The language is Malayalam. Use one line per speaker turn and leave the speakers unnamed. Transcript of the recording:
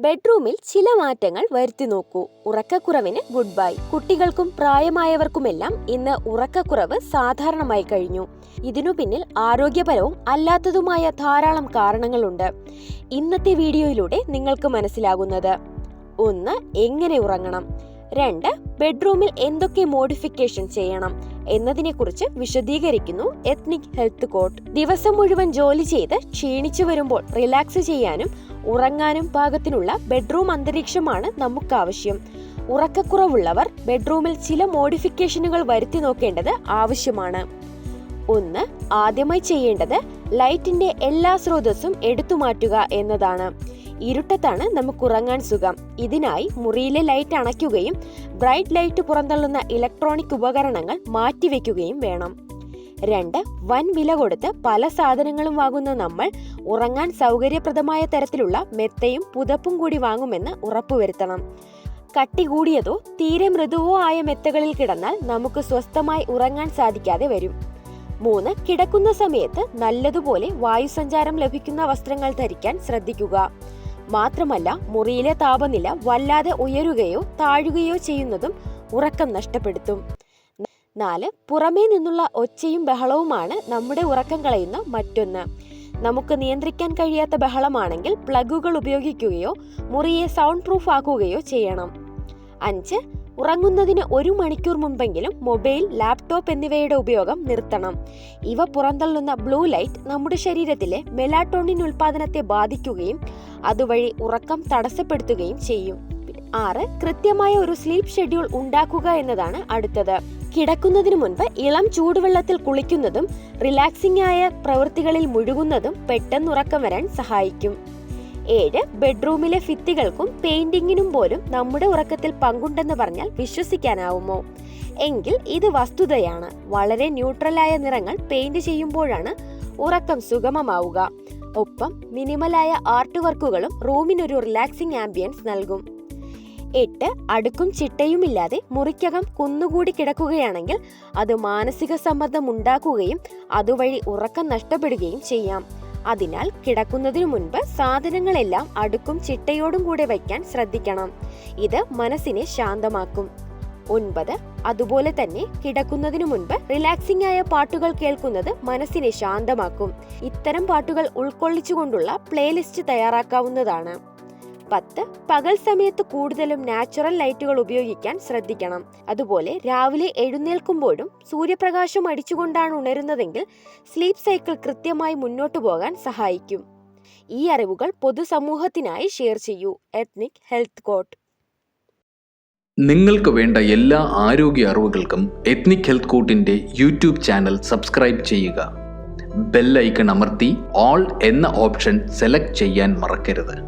ബെഡ്റൂമിൽ ചില മാറ്റങ്ങൾ വരുത്തി നോക്കൂ. ഉറക്കക്കുറവിന് ഗുഡ് ബൈ. കുട്ടികൾക്കും പ്രായമായവർക്കുമെല്ലാം ഇന്ന് ഉറക്കക്കുറവ് സാധാരണമായി കഴിഞ്ഞു. ഇതിനു പിന്നിൽ ആരോഗ്യപരവും അല്ലാത്തതുമായ ധാരാളം കാരണങ്ങളുണ്ട്. ഇന്നത്തെ വീഡിയോയിലൂടെ നിങ്ങൾക്ക് മനസ്സിലാകുന്നത്. ഒന്ന് എങ്ങനെ ഉറങ്ങണം? രണ്ട് ബെഡ്റൂമിൽ എന്തൊക്കെ മോഡിഫിക്കേഷൻ ചെയ്യണം എന്നതിനെക്കുറിച്ച് വിശദീകരിക്കുന്നു എത്നിക് ഹെൽത്ത് കോട്ട്. ദിവസം മുഴുവൻ ജോലി ചെയ്ത് ക്ഷീണിച്ചു വരുമ്പോൾ റിലാക്സ് ചെയ്യാനും ഉറങ്ങാനും പാകത്തിനുള്ള ബെഡ്റൂം അന്തരീക്ഷമാണ് നമുക്കാവശ്യം. ഉറക്കക്കുറവുള്ളവർ ബെഡ്റൂമിൽ ചില മോഡിഫിക്കേഷനുകൾ വരുത്തി നോക്കേണ്ടത് ആവശ്യമാണ്. ഒന്ന് ആദ്യമായി ചെയ്യേണ്ടത് ലൈറ്റിന്റെ എല്ലാ സ്രോതസ്സും എടുത്തു മാറ്റുക എന്നതാണ്. ഇരുട്ടത്താണ് നമുക്ക് ഉറങ്ങാൻ സുഖം. ഇതിനായി മുറിയിലെ ലൈറ്റ് അണയ്ക്കുകയും ബ്രൈറ്റ് ലൈറ്റ് പുറന്തള്ളുന്ന ഇലക്ട്രോണിക് ഉപകരണങ്ങൾ മാറ്റിവെക്കുകയും വേണം. രണ്ട് വൻ വില കൊടുത്ത് പല സാധനങ്ങളും വാങ്ങുന്ന നമ്മൾ ഉറങ്ങാൻ സൗകര്യപ്രദമായ തരത്തിലുള്ള മെത്തയും പുതപ്പും കൂടി വാങ്ങുമെന്ന് ഉറപ്പുവരുത്തണം. കട്ടി കൂടിയതോ തീരെ മൃദുവോ ആയ മെത്തകളിൽ കിടന്നാൽ നമുക്ക് സ്വസ്ഥമായി ഉറങ്ങാൻ സാധിക്കാതെ വരും. മൂന്ന് കിടക്കുന്ന സമയത്ത് നല്ലതുപോലെ വായുസഞ്ചാരം ലഭിക്കുന്ന വസ്ത്രങ്ങൾ ധരിക്കാൻ ശ്രദ്ധിക്കുക. മാത്രമല്ല മുറിയിലെ താപനില വല്ലാതെ ഉയരുകയോ താഴുകയോ ചെയ്യുന്നതും ഉറക്കം നഷ്ടപ്പെടുത്തും. നാല് പുറമേ നിന്നുള്ള ഒച്ചയും ബഹളവുമാണ് നമ്മുടെ ഉറക്കം കളയുന്ന മറ്റൊന്ന്. നമുക്ക് നിയന്ത്രിക്കാൻ കഴിയാത്ത ബഹളമാണെങ്കിൽ പ്ലഗുകൾ ഉപയോഗിക്കുകയോ മുറിയെ സൗണ്ട് പ്രൂഫ് ആക്കുകയോ ചെയ്യണം. അഞ്ച് ഉറങ്ങുന്നതിന് ഒരു മണിക്കൂർ മുമ്പെങ്കിലും മൊബൈൽ ലാപ്ടോപ്പ് എന്നിവയുടെ ഉപയോഗം നിർത്തണം. ഇവ പുറന്തള്ളുന്ന ബ്ലൂ ലൈറ്റ് നമ്മുടെ ശരീരത്തിലെ മെലാട്ടോണിൻ ഉൽപാദനത്തെ ബാധിക്കുകയും അതുവഴി ഉറക്കം തടസ്സപ്പെടുത്തുകയും ചെയ്യും. ആറ് കൃത്യമായ ഒരു സ്ലീപ്പ് ഷെഡ്യൂൾ ഉണ്ടാക്കുക എന്നതാണ് അടുത്തത്. കിടക്കുന്നതിന് മുൻപ് ഇളം ചൂടുവെള്ളത്തിൽ കുളിക്കുന്നതും റിലാക്സിംഗ് ആയ പ്രവൃത്തികളിൽ മുഴുകുന്നതും പെട്ടെന്ന് ഉറക്കം വരാൻ സഹായിക്കും. ഏഴ് ബെഡ്റൂമിലെ ഫിത്തികൾക്കും പെയിന്റിങ്ങിനും പോലും നമ്മുടെ ഉറക്കത്തിൽ പങ്കുണ്ടെന്ന് പറഞ്ഞാൽ വിശ്വസിക്കാനാവുമോ? എങ്കിൽ ഇത് വസ്തുതയാണ്. വളരെ ന്യൂട്രലായ നിറങ്ങൾ പെയിന്റ് ചെയ്യുമ്പോഴാണ് ഉറക്കം സുഗമമാവുക. ഒപ്പം മിനിമലായ ആർട്ട് വർക്കുകളും റൂമിനൊരു റിലാക്സിംഗ് ആംബിയൻസ് നൽകും. എട്ട് അടുക്കും ചിട്ടയുമില്ലാതെ മുറിക്കകം കുന്നുകൂടി കിടക്കുകയാണെങ്കിൽ അത് മാനസിക സമ്മർദ്ദം ഉണ്ടാക്കുകയും അതുവഴി ഉറക്കം നഷ്ടപ്പെടുകയും ചെയ്യാം. അതിനാൽ കിടക്കുന്നതിനു മുൻപ് സാധനങ്ങളെല്ലാം അടുക്കും ചിട്ടയോടും കൂടെ വയ്ക്കാൻ ശ്രദ്ധിക്കണം. ഇത് മനസ്സിനെ ശാന്തമാക്കും. ഒൻപത് അതുപോലെ തന്നെ കിടക്കുന്നതിനു മുൻപ് റിലാക്സിംഗ് ആയ പാട്ടുകൾ കേൾക്കുന്നത് മനസ്സിനെ ശാന്തമാക്കും. ഇത്തരം പാട്ടുകൾ ഉൾക്കൊള്ളിച്ചുകൊണ്ടുള്ള പ്ലേലിസ്റ്റ് തയ്യാറാക്കാവുന്നതാണ്. പത്ത് പകൽ സമയത്ത് കൂടുതലും നാച്ചുറൽ ലൈറ്റുകൾ ഉപയോഗിക്കാൻ ശ്രദ്ധിക്കണം. അതുപോലെ രാവിലെ എഴുന്നേൽക്കുമ്പോഴും സൂര്യപ്രകാശം അടിച്ചുകൊണ്ടാണ് ഉണരുന്നതെങ്കിൽ സ്ലീപ്പ് സൈക്കിൾ കൃത്യമായി മുന്നോട്ടു പോകാൻ സഹായിക്കും. ഈ അറിവുകൾ പൊതുസമൂഹത്തിനായി ഷെയർ ചെയ്യൂ. Ethnic health court.
നിങ്ങൾക്ക് വേണ്ട എല്ലാ ആരോഗ്യ അറിവുകൾക്കും എത്നിക് ഹെൽത്ത് കോട്ടിന്റെ യൂട്യൂബ് ചാനൽ സബ്സ്ക്രൈബ് ചെയ്യുക. ബെൽ ഐക്കൺ അമർത്തി ഓൾ എന്ന ഓപ്ഷൻ സെലക്ട് ചെയ്യാൻ മറക്കരുത്.